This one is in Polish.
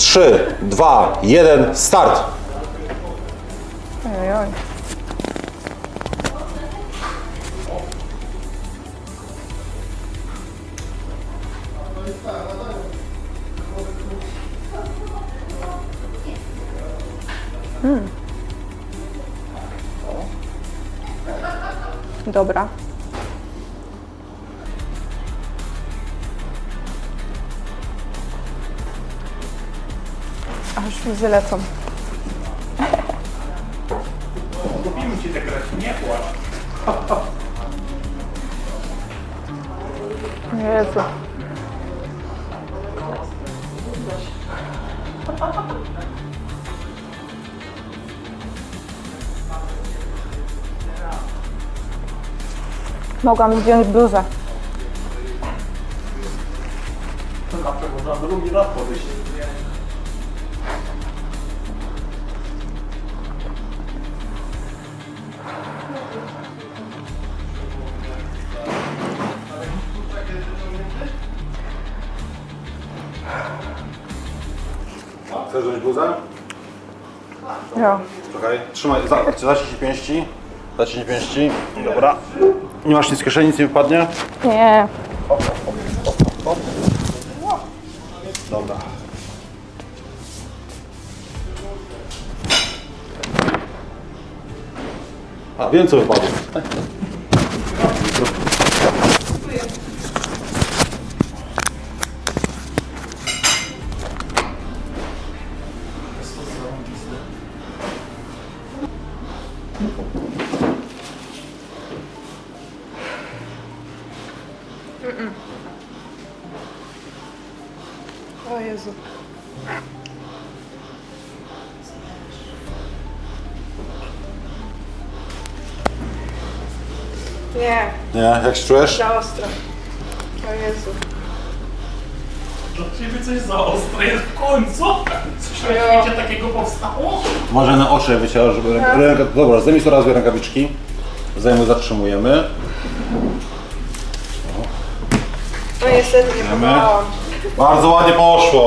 3, 2, 1, start! Ojoj. Hmm. Dobra. Aż mi lecą. Kupimy ci te kreci, nie płacz. Jezu. Mogłam zdjąć bluzę. Zawsze można drugi raz podejść. Chcesz wziąć bluzę? Ja. Czekaj, trzymaj, za, zaciśnij pięści. Zaciśnij pięści. Dobra. Nie masz nic w kieszeni, nic nie wypadnie? Nie. Dobra. A, wiem co wypadło. O Jezu. Nie, Nie, jak czujesz? za ostro. O Jezu. Dla ciebie coś za ostre jest w końcu. Na świecie takiego powstało? Może na oczy wyciął, żeby ręka... ręka dobra, zdejmij sobie raz dwie rękawiczki. Zajmę zatrzymujemy. No niestety nie próbowałam. Bardzo ładnie poszło.